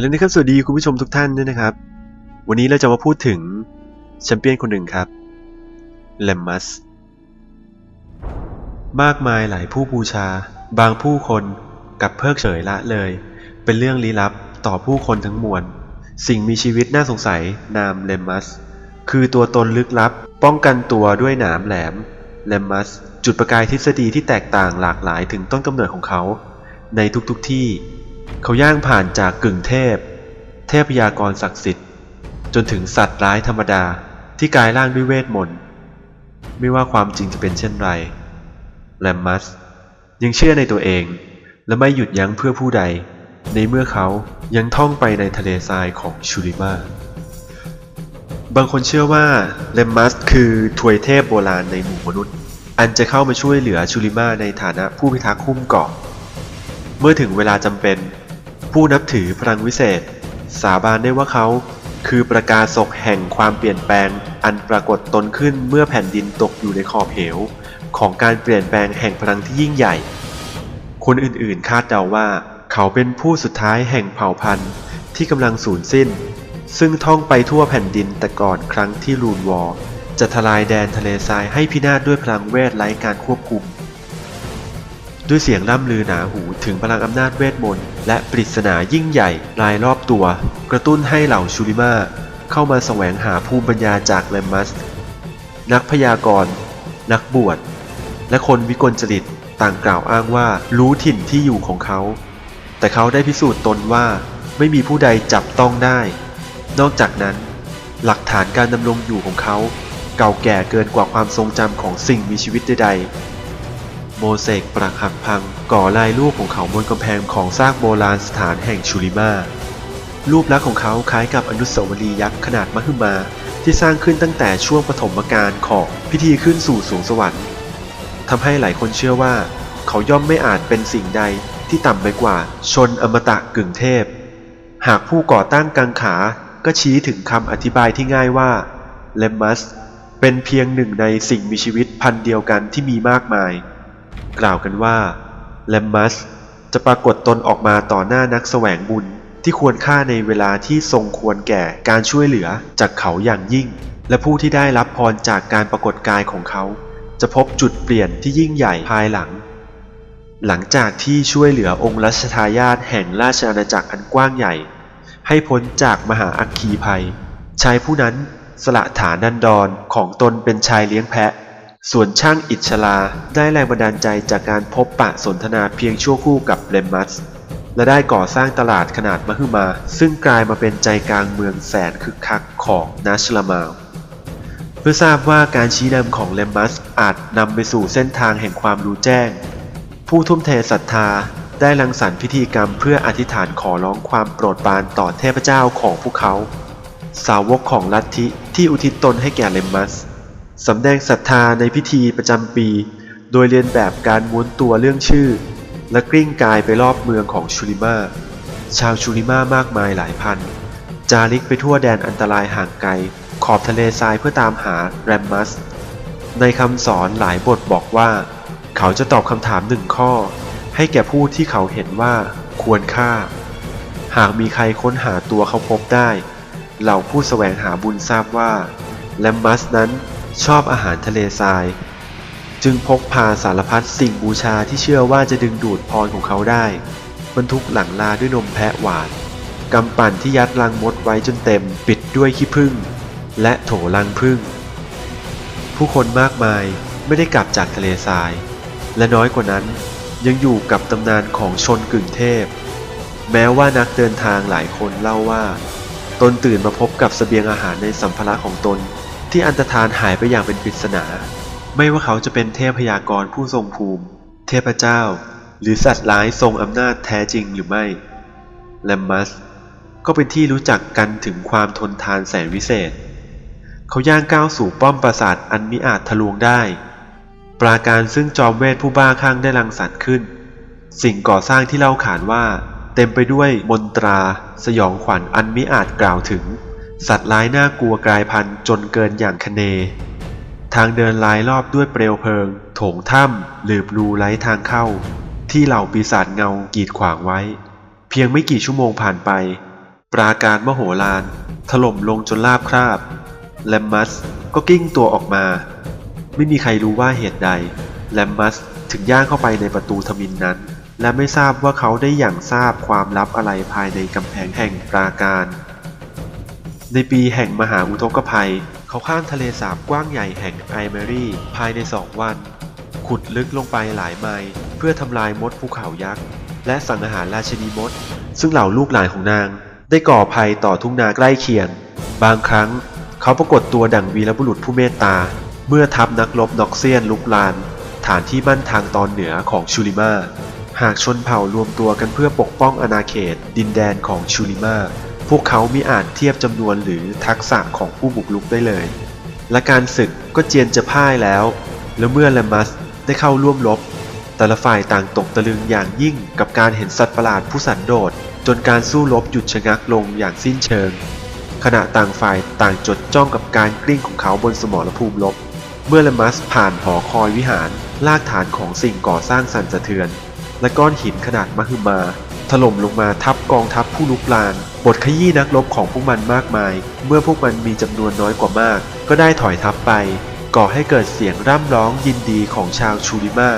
แล้วนะครับสวัสดีคุณผู้ชมทุกท่านด้วยนะครับ วันนี้เราจะมาพูดถึงแชมเปี้ยนคนหนึ่งครับเลมมัสมากมายหลายผู้บูชา บางผู้คนกับเพิกเฉยละเลย เป็นเรื่องลี้ลับต่อผู้คนทั้งมวล สิ่งมีชีวิตน่าสงสัยนามเลมมัส คือตัวตนลึกลับ ป้องกันตัวด้วยหนามแหลมเลมมัส จุดประกายทฤษฎีที่แตกต่างหลากหลายถึงต้นกำเนิดของเขา ในทุกๆทที่ เขาย่างผ่านจากกึ่งเทพ เทพยากรศักดิ์สิทธิ์ จนถึงสัตว์ร้ายธรรมดาที่กลายร่างด้วยเวทมนต์ ไม่ว่าความจริงจะเป็นเช่นไร แลมมัส ยังเชื่อในตัวเอง และไม่หยุดยั้งเพื่อผู้ใด ในเมื่อเขายังท่องไปในทะเลทรายของชูริมาบางคนเชื่อว่าเลมมัสคือถวยเทพโบราณในหมู่มนุษย์ อันจะเข้ามาช่วยเหลือชูริมาในฐานะผู้พิทักษ์คุ้มเกาะ เมื่อถึงเวลาจำเป็น ผู้นับถือพลังวิเศษ สาบานได้ว่าเขา คือประกาศกแห่งความเปลี่ยนแปลง อันปรากฏตนขึ้นเมื่อแผ่นดินตกอยู่ในขอบเหว ของการเปลี่ยนแปลงแห่งพลังที่ยิ่งใหญ่ คนอื่นๆคาดเดาว่า เขาเป็นผู้สุดท้ายแห่งเผ่าพันธุ์ที่กำลังสูญสิ้น ซึ่งท่องไปทั่วแผ่นดินแต่ก่อนครั้งที่รูนวอร์จะทลายแดนทะเลทรายให้พินาศด้วยพลังเวทไร้การควบคุม ด้วยเสียงล่ำลือหนาหูถึงพลังอำนาจเวทมนต์และปริศนายิ่งใหญ่รายรอบตัว กระตุ้นให้เหล่าชูริมาเข้ามาแสวงหาภูมิปัญญาจากเลมัส นักพยากรณ์ นักบวช และคนวิกลจริตต่างกล่าวอ้างว่ารู้ถิ่นที่อยู่ของเขา แต่เขาได้พิสูจน์ตนว่าไม่มีผู้ใดจับต้องได้ นอกจากนั้น หลักฐานการดำรงอยู่ของเขา เก่าแก่เกินกว่าความทรงจำของสิ่งมีชีวิตใดๆ โมเสกปรักหักพัง ก่อลายรูปของเขาบนกำแพงของซากโบราณสถานแห่งชูริมา รูปลักษณ์ของเขาคล้ายกับอนุสาวรีย์ยักษ์ขนาดมหึมา ที่สร้างขึ้นตั้งแต่ช่วงปฐมกาลของพิธีขึ้นสู่สวงสวรรค์ทำให้หลายคนเชื่อว่า เขาย่อมไม่อาจเป็นสิ่งใดที่ต่ำไปกว่าชนอมตะกึ่งเทพ หากผู้ก่อตั้งกังขาก็ชี้ถึงคำอธิบายที่ง่ายว่าเลมัสเป็นเพียงหนึ่งในสิ่งมีชีวิตพันเดียวกันที่มีมากมาย กล่าวกันว่าเลมมัสจะปรากฏตนออกมาต่อหน้านักแสวงบุญที่ควรค่าในเวลาที่ทรงควรแก่การช่วยเหลือจากเขาอย่างยิ่ง และผู้ที่ได้รับพรจากการปรากฏกายของเขา จะพบจุดเปลี่ยนที่ยิ่งใหญ่ภายหลัง หลังจากที่ช่วยเหลือองค์รัชทายาทแห่งราชอาณาจักรอันกว้างใหญ่ ให้พ้นจากมหาอัคคีภัยชายผู้นั้นสละฐานันดรของตนเป็นชายเลี้ยงแพะ ส่วนช่างอิชลาได้แรงบันดาลใจจากการพบปะสนทนาเพียงชั่วคู่กับเลมมัส และได้ก่อสร้างตลาดขนาดมหึมา ซึ่งกลายมาเป็นใจกลางเมืองแสนคึกคักของนัชลามาเพื่อทราบว่าการชี้นำของเลมมัสอาจนำไปสู่เส้นทางแห่งความรู้แจ้ง ผู้ทุ่มเทศรัทธาได้รังสรรค์พิธีกรรมเพื่ออธิษฐานขอร้องความโปรดปรานต่อเทพเจ้าของพวกเขา สาวกของลัทธิที่อุทิศตนให้แก่เลมมัส สำแดงศรัทธาในพิธีประจำปี โดยเรียนแบบการม้วนตัวเรื่องชื่อ และกลิ้งกายไปรอบเมืองของชูริมาชาวชูริมามากมายหลายพัน จาริกไปทั่วแดนอันตรายห่างไกล ขอบทะเลทรายเพื่อตามหาแรมมัส ในคำสอนหลายบทบอกว่า เขาจะตอบคำถามหนึ่งข้อ ให้แก่ผู้ที่เขาเห็นว่าควรค่า หากมีใครค้นหาตัวเขาพบได้ เหล่าผู้แสวงหาบุญทราบว่าแลมมัสนั้น ชอบอาหารทะเลทราย จึงพกพาสารพัดสิ่งบูชาที่เชื่อว่าจะดึงดูดพรของเขาได้ บรรทุกหลังลาด้วยนมแพะหวานกำปั่นที่ยัดรังมดไว้จนเต็มปิดด้วยขี้ผึ้งและโถรังผึ้งผู้คนมากมายไม่ได้กลับจากทะเลทราย และน้อยกว่านั้นยังอยู่กับตำนานของชนกึ่งเทพ แม้ว่านักเดินทางหลายคนเล่าว่า ตนตื่นมาพบกับเสบียงอาหารในสัมภาระของตน ที่อันตรธานหายไปอย่างเป็นปริศนา ไม่ว่าเขาจะเป็นเทพยากรผู้ทรงภูมิ เทพเจ้า หรือสัตว์ร้ายทรงอำนาจแท้จริงหรือไม่แลมมัสก็เป็นที่รู้จักกันถึงความทนทานแสนวิเศษ เขาย่างก้าวสู่ป้อมปราสาทอันมิอาจทะลวงได้ ปราการซึ่งจอมเวทผู้บ้าคลั่งได้รังสรรค์ขึ้น สิ่งก่อสร้างที่เล่าขานว่า เต็มไปด้วยมนตรา สยองขวัญอันมิอาจกล่าวถึง สัตว์ร้ายน่ากลัวกลายพันธุ์จนเกินอย่างคเน ทางเดินลายรอบด้วยเปลวเพลิง โถงถ้ำหลืบรูไร้ทางเข้า ที่เหล่าปีศาจเงากีดขวางไว้ เพียงไม่กี่ชั่วโมงผ่านไป ปราการมโหฬารถล่มลงจนราบคราบ แลมมัสก็กิ้งตัวออกมา ไม่มีใครรู้ว่าเหตุใด แลมมัสถึงย่างเข้าไปในประตูทมินนั้น และไม่ทราบว่าเขาได้อย่างทราบความลับอะไรภายในกำแพงแห่งปราการ ในปีแห่งมหาอุทกภัย เขาข้ามทะเลสาบกว้างใหญ่แห่งไอเมรีภายในสองวัน ขุดลึกลงไปหลายไมล์เพื่อทำลายมดภูเขายักษ์ และสังหารราชินีมด ซึ่งเหล่าลูกหลานของนาง ได้ก่อภัยต่อทุ่งนาใกล้เคียง บางครั้ง เขาปรากฏตัวดั่งวีรบุรุษผู้เมตตา เมื่อทัพนักรบน็อกเซียนลุกลาน ฐานที่มั่นทางตอนเหนือของชูริมาหากชนเผ่ารวมตัวกันเพื่อปกป้องอาณาเขต ดินแดนของชูริมา พวกเขามิอาจเทียบจำนวนหรือทักษะของผู้บุกรุกได้เลย และการศึกก็เจียนจะพ่ายแล้ว แล้วเมื่อแลมัสได้เข้าร่วมรบ แต่ละฝ่ายต่างตกตะลึงอย่างยิ่งกับการเห็นสัตว์ประหลาดผู้สันโดษ จนการสู้รบหยุดชะงักลงอย่างสิ้นเชิง ขณะต่างฝ่ายต่างจดจ้องกับการกลิ้งของเขาบนสมรภูมิรบ เมื่อเลมัสผ่านหอคอยวิหารลากฐานของสิ่งก่อสร้างสั่นสะเทือน และก้อนหินขนาดมหึมา ถล่มลงมาทับกองทัพผู้ลุกลาน บทขยี้นักรบของพวกมันมากมาย เมื่อพวกมันมีจำนวนน้อยกว่ามาก ก็ได้ถอยทัพไป ก่อให้เกิดเสียงร่ำร้องยินดีของชาวชูริมา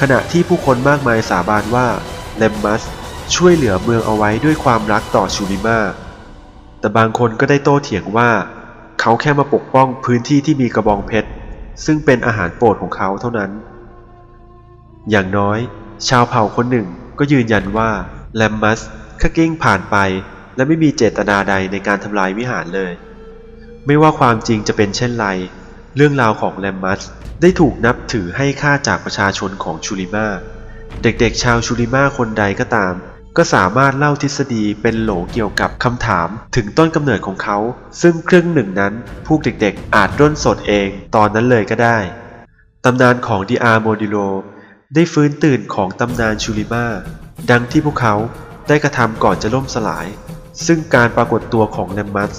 ขณะที่ผู้คนมากมายสาบานว่าเลมมัสช่วยเหลือเมืองเอาไว้ด้วยความรักต่อชูริมาแต่บางคนก็ได้โต้เถียงว่า เขาแค่มาปกป้องพื้นที่ที่มีกระบองเพชร ซึ่งเป็นอาหารโปรดของเขาเท่านั้น อย่างน้อย ชาวเผ่าคนหนึ่ง ก็ยืนยันว่าแลมมัสแค่กิ้งผ่านไป และไม่มีเจตนาใดในการทำลายวิหารเลย ไม่ว่าความจริงจะเป็นเช่นไร เรื่องราวของแลมมัสได้ถูกนับถือให้ค่าจากประชาชนของชูริมาเด็กๆชาวชูริมาคนใดก็ตาม ก็สามารถเล่าทฤษฎีเป็นโหลเกี่ยวกับคำถามถึงต้นกำเนิดของเขา ซึ่งครึ่งหนึ่งนั้น พวกเด็กๆ อาจร่นสดเองตอนนั้นเลยก็ได้ตำนานของดิอาโมดิโล ได้ฟื้นตื่นของตำนานชูริมาดังที่พวกเขาได้กระทำก่อนจะล่มสลาย ซึ่งการปรากฏตัวของแลมมัส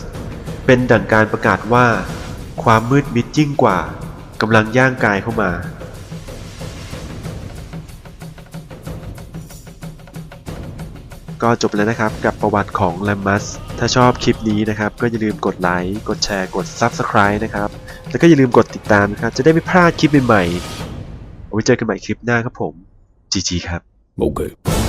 เป็นดั่งการประกาศว่า ความมืดมิดยิ่งกว่ากำลังย่างกายเข้ามาก็จบแล้วนะครับกับประวัติของแลมมัส ถ้าชอบคลิปนี้นะครับ ก็อย่าลืมกดไลค์ กดแชร์ กด Subscribe นะครับ แล้วก็อย่าลืมกดติดตามนะครับ จะได้ไม่พลาดคลิปใหม่ๆ ไว้เจอกันใหม่คลิปหน้าครับผมจีจีครับโอเค